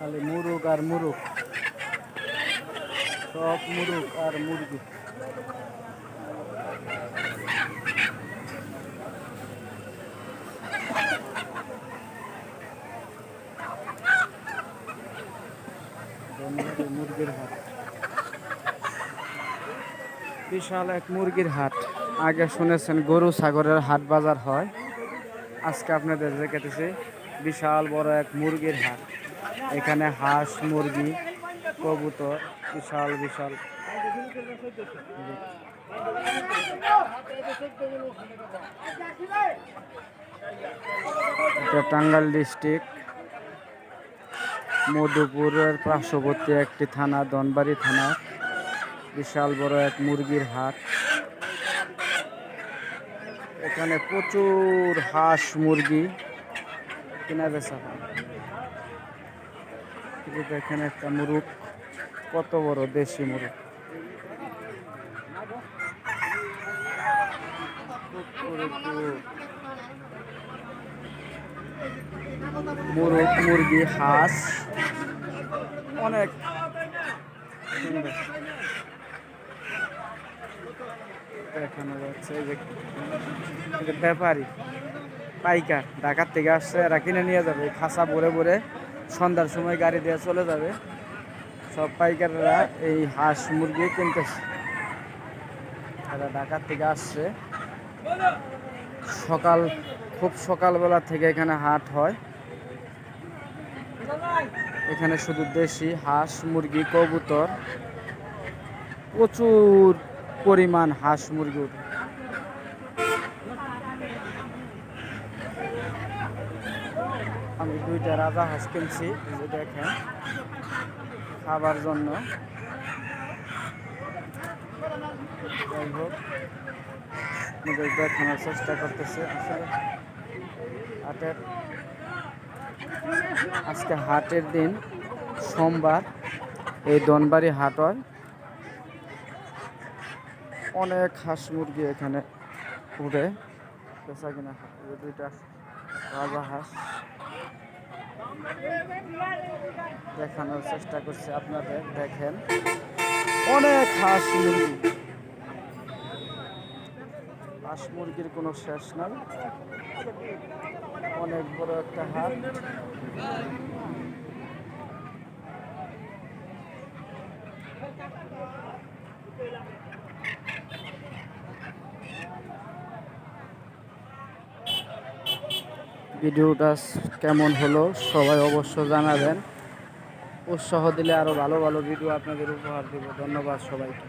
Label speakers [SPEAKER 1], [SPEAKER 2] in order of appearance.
[SPEAKER 1] খালি মুরুগ আর মুরুগ। সব মুরুগ আর মুরগি। মুরগির হাট। বিশাল এক মুরগির হাট। আগে শুনেছেন গরু ছাগলের হাট বাজার হয়। আজকে আপনাদের দেখাতেছি বিশাল বড় এক মুরগির হাট। এখানে হাঁস, মুরগি, কবুতর, বিশাল বিশাল। এটা টাঙ্গাইল ডিস্ট্রিক্ট। মধুপুরের পার্শ্ববর্তী একটি থানা দনবাড়ি থানা। বিশাল বড় এক মুরগির হাট। এখানে প্রচুর হাঁস, মুরগি কেনা বেচা হয়। এখানে একটা মুরুগ কত বড় দেশি মুরুগ মুরগ মুরগি, হাঁস, অনেক। দেখানো যাচ্ছে যে ব্যাপারী, পাইকার, ঢাকার থেকে আসছে, এরা কিনে নিয়ে যাবে খাসা ভরে ভরে। সন্ধ্যার সময় গাড়ি দিয়ে চলে যাবে। সব পাইকাররা এই হাঁস মুরগি কিনতেছে এরা ঢাকার থেকে আসছে। সকাল, খুব সকালবেলা থেকে এখানে হাট হয়। এখানে শুধু দেশি হাঁস, মুরগি, কবুতর। প্রচুর পরিমাণ হাঁস মুরগি আমি দুইটা রাজা হাঁস কিনছি যে দেখেন, খাবার জন্য। যাই হোক দেখানোর চেষ্টা করতেছি আসলে। হাটের, আজকে হাটের দিন, সোমবার, এই দনবাড়ি হাট হয়। অনেক হাঁস মুরগি এখানে উঠে পেশা কিনা দুইটা রাজা হাঁস। দেখানোর চেষ্টা করছি আপনাদের, দেখেন। অনেক হাঁস মুরগি। হাঁস মুরগির কোনো শেষ নাই। অনেক বড় একটা হাট ভিডিওটা কেমন হলো সবাই অবশ্য জানাবেন। উৎসাহ দিলে আরও ভালো ভালো ভিডিও আপনাদের উপহার দেব। ধন্যবাদ সবাইকে।